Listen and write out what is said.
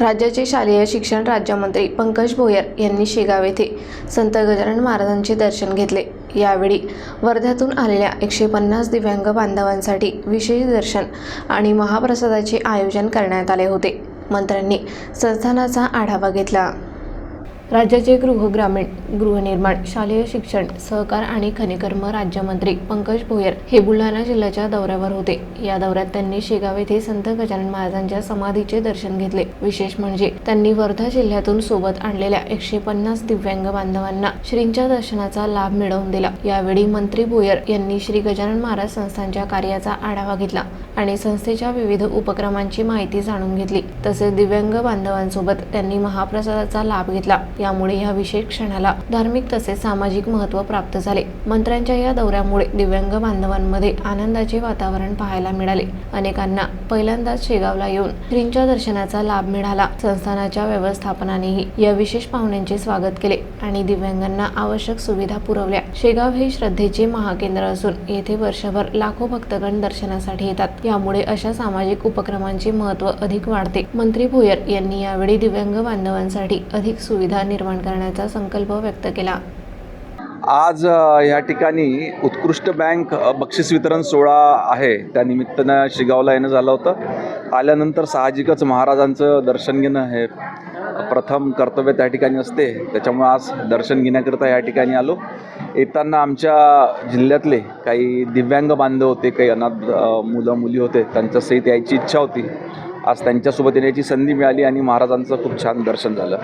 राज्याचे शालेय शिक्षण राज्यमंत्री पंकज भोयर यांनी शेगाव येथे संत गजानन महाराजांचे दर्शन घेतले. यावेळी वर्ध्यातून आलेल्या एकशे पन्नास दिव्यांग बांधवांसाठी विशेष दर्शन आणि महाप्रसादाचे आयोजन करण्यात आले होते. मंत्र्यांनी संस्थानाचा आढावा घेतला. राज्याचे गृह ग्रामीण गृहनिर्माण शालेय शिक्षण सहकार आणि खनिकर्म राज्यमंत्री पंकज भोयर हे बुलढाणा जिल्ह्याच्या दौऱ्यावर होते. या दौऱ्यात त्यांनी शेगाव येथे संत गजानन महाराजांच्या समाधीचे दर्शन घेतले. विशेष म्हणजे त्यांनी वर्धा जिल्ह्यातून सोबत आणलेल्या एकशे पन्नास दिव्यांग बांधवांना श्रींच्या दर्शनाचा लाभ मिळवून दिला. यावेळी मंत्री भोयर यांनी श्री गजानन महाराज संस्थांच्या कार्याचा आढावा घेतला आणि संस्थेच्या विविध उपक्रमांची माहिती जाणून घेतली. तसेच दिव्यांग बांधवांसोबत त्यांनी महाप्रसादाचा लाभ घेतला. यामुळे या विशेष क्षणाला धार्मिक तसेच सामाजिक महत्त्व प्राप्त झाले. मंत्र्यांच्या या दौऱ्यामुळे दिव्यांग बांधवांमध्ये आनंदाचे वातावरण पाहायला मिळाले. अनेकांना पहिल्यांदाच शेगावला येऊन श्रींच्या दर्शनाचा लाभ मिळाला. संस्थानाच्या व्यवस्थापनानेही या विशेष पाहुण्यांचे स्वागत केले आणि दिव्यांगांना आवश्यक सुविधा पुरवल्या. शेगाव हे श्रद्धेचे महाकेंद्र असून येथे वर्षभर लाखो भक्तगण दर्शनासाठी येतात. यामुळे अशा सामाजिक उपक्रमांचे महत्त्व अधिक वाढते. मंत्री भोयर यांनी यावेळी दिव्यांग बांधवांसाठी अधिक सुविधा निर्माण करण्याचा संकल्प व्यक्त केला. आज या ठिकाणी उत्कृष्ट बँक बक्षीस वितरण सोहळा आहे. त्यानिमित्तानं शिगावला येणं झालं होतं. आल्यानंतर साहजिकच महाराजांचं दर्शन घेणं हे प्रथम कर्तव्य त्या ठिकाणी असते. त्याच्यामुळे आज दर्शन घेण्याकरता या ठिकाणी आलो. येताना आमच्या जिल्ह्यातले काही दिव्यांग बांधव होते काही अनाथ मुलं मुली होते त्यांच्यासहित यायची इच्छा होती. आज त्यांच्यासोबत येण्याची संधी मिळाली आणि महाराजांचं खूप छान दर्शन झालं.